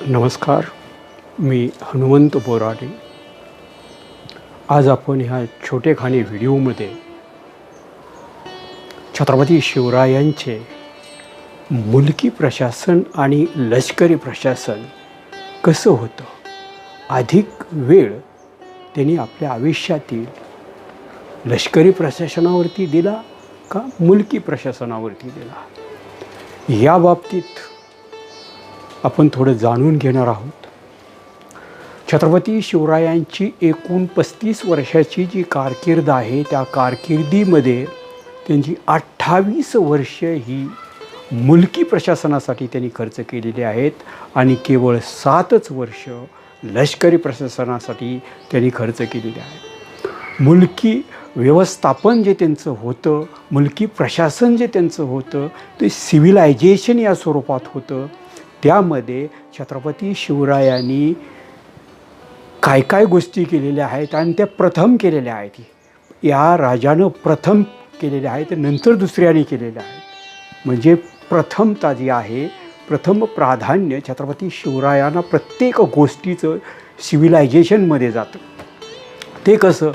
नमस्कार मी हनुमंत बोराडे. आज आपण ह्या छोटेखानी व्हिडिओमध्ये छत्रपती शिवरायांचे मुलकी प्रशासन आणि लष्करी प्रशासन कसं होतं अधिक वेळ त्यांनी आपल्या आयुष्यातील लष्करी प्रशासनावरती दिला का मुलकी प्रशासनावरती दिला? या बाबतीत आपण थोडं जाणून घेणार आहोत. छत्रपती शिवरायांची एकूण पस्तीस वर्षाची जी कारकीर्द आहे त्या कारकिर्दीमध्ये त्यांची अठ्ठावीस वर्ष ही मुलकी प्रशासनासाठी त्यांनी खर्च केलेली आहेत आणि केवळ सातच वर्ष लष्करी प्रशासनासाठी त्यांनी खर्च केलेले आहे मुलकी व्यवस्थापन जे त्यांचं होतं मुलकी प्रशासन जे त्यांचं होतं ते सिव्हिलायझेशन या स्वरूपात होतं त्यामध्ये छत्रपती शिवरायांनी काय काय गोष्टी केलेल्या आहेत आणि त्या प्रथम केलेल्या आहेत. या राजानं प्रथम केलेल्या आहेत नंतर दुसऱ्याने केलेल्या आहेत. म्हणजे प्रथमता जी आहे प्रथम प्राधान्य छत्रपती शिवरायांना प्रत्येक गोष्टीचं सिव्हिलायझेशनमध्ये जातं. ते कसं?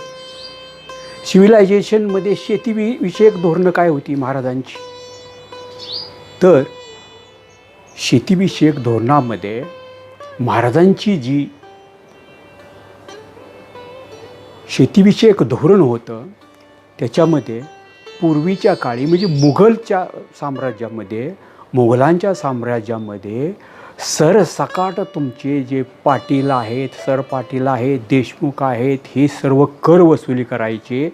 सिव्हिलायझेशनमध्ये शेती विषयक धोरणं काय होती महाराजांची? तर शेतीविषयक धोरणामध्ये महाराजांची जी शेतीविषयक धोरण होतं त्याच्यामध्ये पूर्वीच्या काळी म्हणजे मुघलच्या साम्राज्यामध्ये मुघलांच्या साम्राज्यामध्ये सरसकाट तुमचे जे पाटील आहेत सरपाटील आहेत देशमुख आहेत हे सर्व कर वसुली करायचे.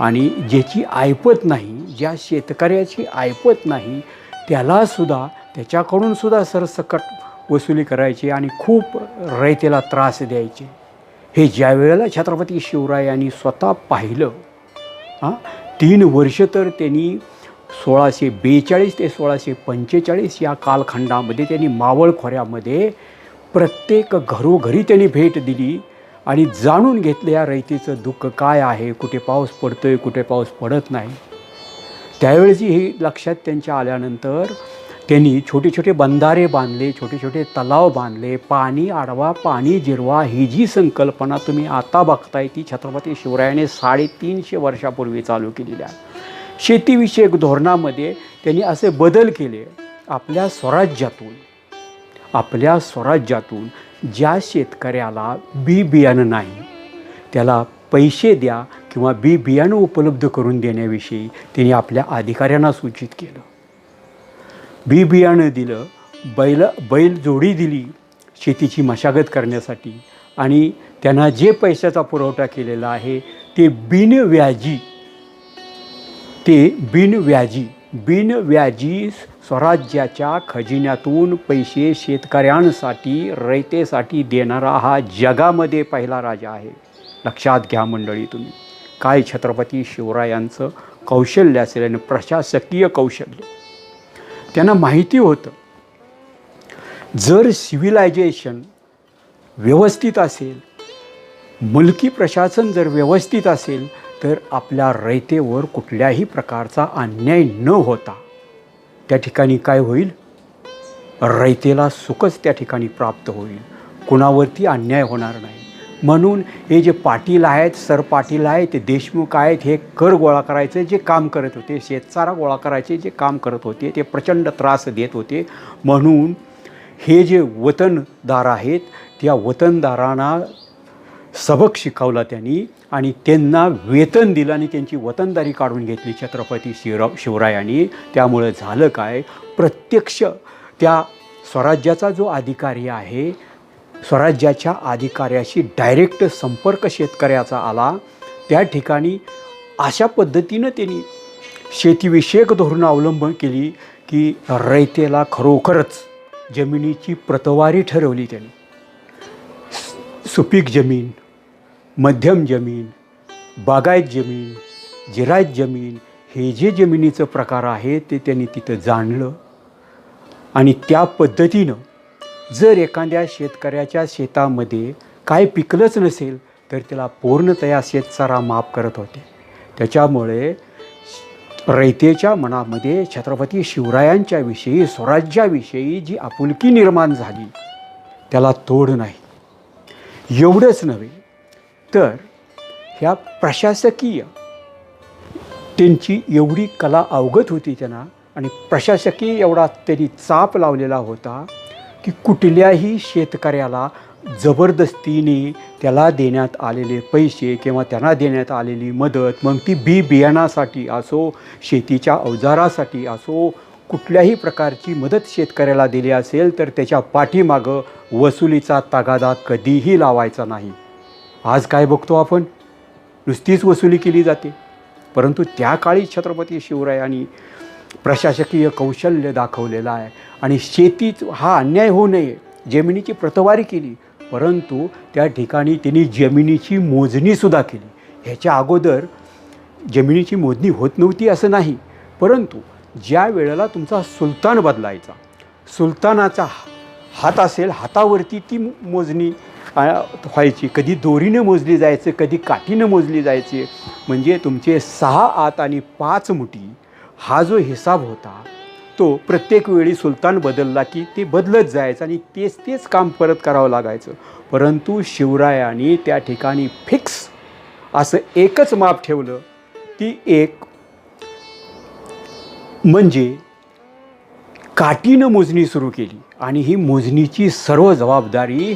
आणि ज्याची ऐपत नाही ज्या शेतकऱ्याची ऐपत नाही त्यालासुद्धा त्याच्याकडून सुद्धा सरसकट वसुली करायची आणि खूप रयतेला त्रास द्यायचे. हे ज्या वेळेला छत्रपती शिवरायांनी स्वतः पाहिलं हां तीन वर्ष तर त्यांनी सोळाशे बेचाळीस ते सोळाशे पंचेचाळीस या कालखंडामध्ये त्यांनी मावळ खोऱ्यामध्ये प्रत्येक घरोघरी त्यांनी भेट दिली आणि जाणून घेतलं या रयतेचं दुःख काय आहे कुठे पाऊस पडतो आहे कुठे पाऊस पडत नाही. त्यावेळेची हे लक्षात त्यांच्या आल्यानंतर त्यांनी छोटे छोटे बंधारे बांधले छोटे छोटे तलाव बांधले पाणी आडवा पाणी जिरवा ही जी संकल्पना तुम्ही आता बघताय ती छत्रपती शिवरायाने साडेतीनशे वर्षापूर्वी चालू केलेली आहे. शेतीविषयक धोरणामध्ये त्यांनी असे बदल केले आपल्या स्वराज्यातून आपल्या स्वराज्यातून ज्या शेतकऱ्याला बी बियाणं नाही त्याला पैसे द्या किंवा बी बियाणं उपलब्ध करून देण्याविषयी त्यांनी आपल्या अधिकाऱ्यांना सूचित केलं. बी बियाणं दिलं बैल बैल जोडी दिली शेतीची मशागत करण्यासाठी. आणि त्यांना जे पैशाचा पुरवठा केलेला आहे ते बिनव्याजी ते बिनव्याजी बिनव्याजी स्वराज्याच्या खजिन्यातून पैसे शेतकऱ्यांसाठी रयतेसाठी देणारा हा जगामध्ये पहिला राजा आहे. लक्षात घ्या मंडळी तुम्ही. काय छत्रपती शिवरायांचं कौशल्य असेल आणि प्रशासकीय कौशल्य. त्यांना माहिती होतं. जर सिव्हिलायझेशन व्यवस्थित असेल मुलकी प्रशासन जर व्यवस्थित असेल तर आपल्या रयतेवर कुठल्याही प्रकारचा अन्याय न होता त्या ठिकाणी काय होईल? रयतेला सुखच त्या ठिकाणी प्राप्त होईल. कुणावरती अन्याय होणार नाही. म्हणून हे जे पाटील आहेत सरपाटील आहेत ते देशमुख आहेत हे कर गोळा करायचे जे काम करत होते शेतसारा गोळा करायचे जे काम करत होते ते प्रचंड त्रास देत होते. म्हणून हे जे वतनदार आहेत त्या वतनदारांना सबक शिकवला त्यांनी आणि त्यांना वेतन दिलं आणि त्यांची वतनदारी काढून घेतली छत्रपती शिवरा शिवरायांनी त्यामुळं झालं काय? प्रत्यक्ष त्या स्वराज्याचा जो अधिकारी आहे स्वराज्याच्या अधिकाऱ्याशी डायरेक्ट संपर्क शेतकऱ्याचा आला. त्या ठिकाणी अशा पद्धतीनं त्यांनी शेतीविषयक धोरणं अवलंबन केली की रयतेला खरोखरच जमिनीची प्रतवारी ठरवली त्यांनी. सुपीक जमीन मध्यम जमीन बागायत जमीन जिरायत जमीन हे जे जमिनीचं प्रकार आहे ते त्यांनी तिथं जाणलं आणि त्या पद्धतीनं जर एखाद्या शेतकऱ्याच्या शेतामध्ये काय पिकलंच नसेल तर त्याला पूर्णतया शेतसारा माफ करत होते. त्याच्यामुळे रयतेच्या मनामध्ये छत्रपती शिवरायांच्याविषयी स्वराज्याविषयी जी आपुलकी निर्माण झाली त्याला तोड नाही. एवढंच नव्हे तर ह्या प्रशासकीय त्यांची एवढी कला अवगत होती त्यांना आणि प्रशासकीय एवढा त्यांनी चाप लावलेला होता की कुठल्याही शेतकऱ्याला जबरदस्तीने त्याला देण्यात आलेले पैसे किंवा त्यांना देण्यात आलेली मदत मग ती बी बियाणासाठी असो शेतीच्या अवजारासाठी असो कुठल्याही प्रकारची मदत शेतकऱ्याला दिली असेल तर त्याच्या पाठीमागं वसुलीचा तगादा कधीही लावायचा नाही. आज काय बघतो आपण? नुसतीच वसुली केली जाते. परंतु त्या काळी छत्रपती शिवरायांनी प्रशासकीय कौशल्य दाखवलेलं आहे. आणि शेतीच हा अन्याय होऊ नये. जमिनीची प्रतवारी केली. परंतु त्या ठिकाणी त्यांनी जमिनीची मोजणीसुद्धा केली. ह्याच्या अगोदर जमिनीची मोजणी होत नव्हती असं नाही. परंतु ज्या वेळेला तुमचा सुलतान बदलायचा सुलतानाचा हात असेल हातावरती ती मोजणी व्हायची. कधी दोरीनं मोजली जायचं कधी काठीनं मोजली जायची. म्हणजे तुमचे सहा आत आणि पाच मुठी हा जो हिसाब होता तो प्रत्येक वेळी सुलतान बदलला की ते बदलत जायचं आणि तेच तेच काम परत करावं लागायचं. परंतु शिवरायाने त्या ठिकाणी फिक्स असं एकच माप ठेवलं ती एक म्हणजे काठीनं मोजणी सुरू केली आणि ही मोजणीची सर्व जबाबदारी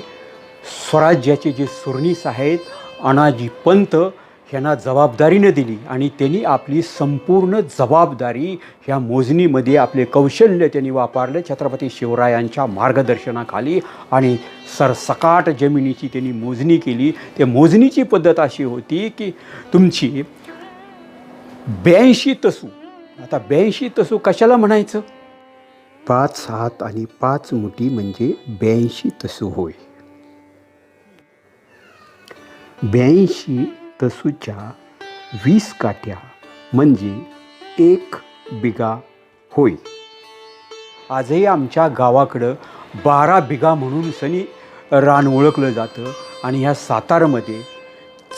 स्वराज्याचे जे सुरणीस आहेत अनाजी पंत ह्यांना जबाबदारीनं दिली आणि त्यांनी आपली संपूर्ण जबाबदारी ह्या मोजणीमध्ये आपले कौशल्य त्यांनी वापरले छत्रपती शिवरायांच्या मार्गदर्शनाखाली. आणि सरसकाट जमिनीची त्यांनी मोजणी केली. ते मोजणीची पद्धत अशी होती की तुमची ब्याऐंशी तसू. आता ब्याऐंशी तसू कशाला म्हणायचं? पाच हात आणि पाच मुठी म्हणजे ब्याऐंशी तसू होय. ब्याऐंशी तसूच्या वीस काठ्या म्हणजे एक बिगा होय. आजही आमच्या गावाकडं बारा बिगा म्हणून सनी रान ओळखलं जातं आणि ह्या सातारमध्ये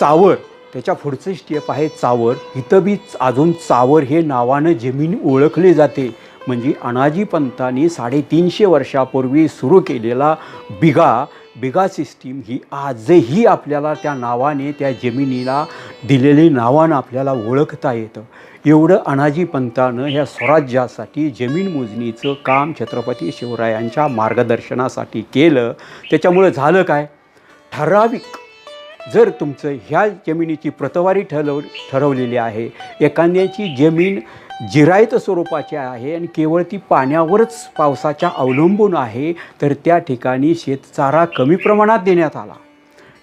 चावर त्याच्या पुढचं स्टेप आहे चावर. इथं बी अजून चावर हे नावानं जमीन ओळखले जाते. म्हणजे अनाजी पंतांनी साडेतीनशे वर्षापूर्वी सुरू केलेला बिगा बिगा सिस्टीम ही आजही आपल्याला त्या नावाने त्या जमिनीला दिलेली नावानं आपल्याला ओळखता येतं. एवढं अनाजी पंतानं ह्या स्वराज्यासाठी जमीन मोजणीचं काम छत्रपती शिवरायांच्या मार्गदर्शनासाठी केलं. त्याच्यामुळं झालं काय? ठराविक जर तुमचं ह्या जमिनीची प्रतवारी ठरव ठरवलेली आहे एखाद्याची जमीन जिरायत स्वरूपाची आहे आणि केवळ ती पाण्यावरच पावसाच्या अवलंबून आहे तर त्या ठिकाणी शेतचारा कमी प्रमाणात देण्यात आला.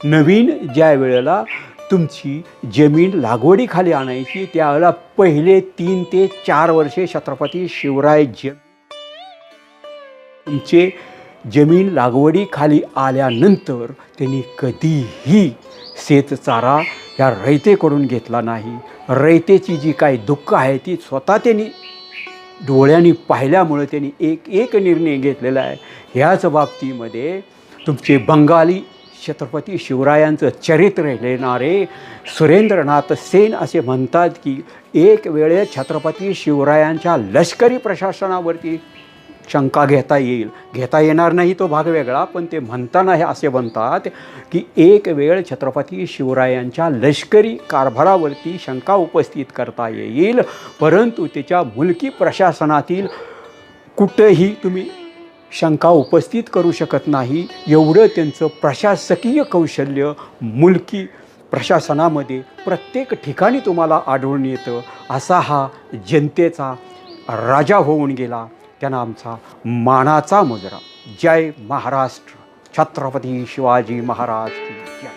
नवीन ज्या वेळेला तुमची जमीन लागवडीखाली आणायची त्यावेळेला पहिले तीन ते चार वर्षे छत्रपती शिवराय ज तुमचे जमीन लागवडीखाली आल्यानंतर त्यांनी कधीही शेतचारा ह्या रयतेकडून घेतला नाही. रयतेची जी काही दुःख आहे ती स्वतः त्यांनी डोळ्यांनी पाहिल्यामुळं त्यांनी एक एक निर्णय घेतलेला आहे. ह्याच बाबतीमध्ये तुमचे बंगाली छत्रपती शिवरायांचं चरित्र लिहिणारे सुरेंद्रनाथ सेन असे म्हणतात की एक वेळे छत्रपती शिवरायांच्या लष्करी प्रशासनावरती शंका घेता येईल. घेता येणार नाही तो भाग वेगळा पण ते म्हणताना हे असे म्हणतात की एक वेळ छत्रपती शिवरायांच्या लष्करी कारभारावरती शंका उपस्थित करता येईल परंतु त्याच्या मुलकी प्रशासनातील कुठंही तुम्ही शंका उपस्थित करू शकत नाही. एवढं त्यांचं प्रशासकीय कौशल्य मुलकी प्रशासनामध्ये प्रत्येक ठिकाणी तुम्हाला आढळून येतं. असा हा जनतेचा राजा होऊन गेला. त्यांना आमचा मानाचा मुजरा. जय महाराष्ट्र. छत्रपती शिवाजी महाराज की जय.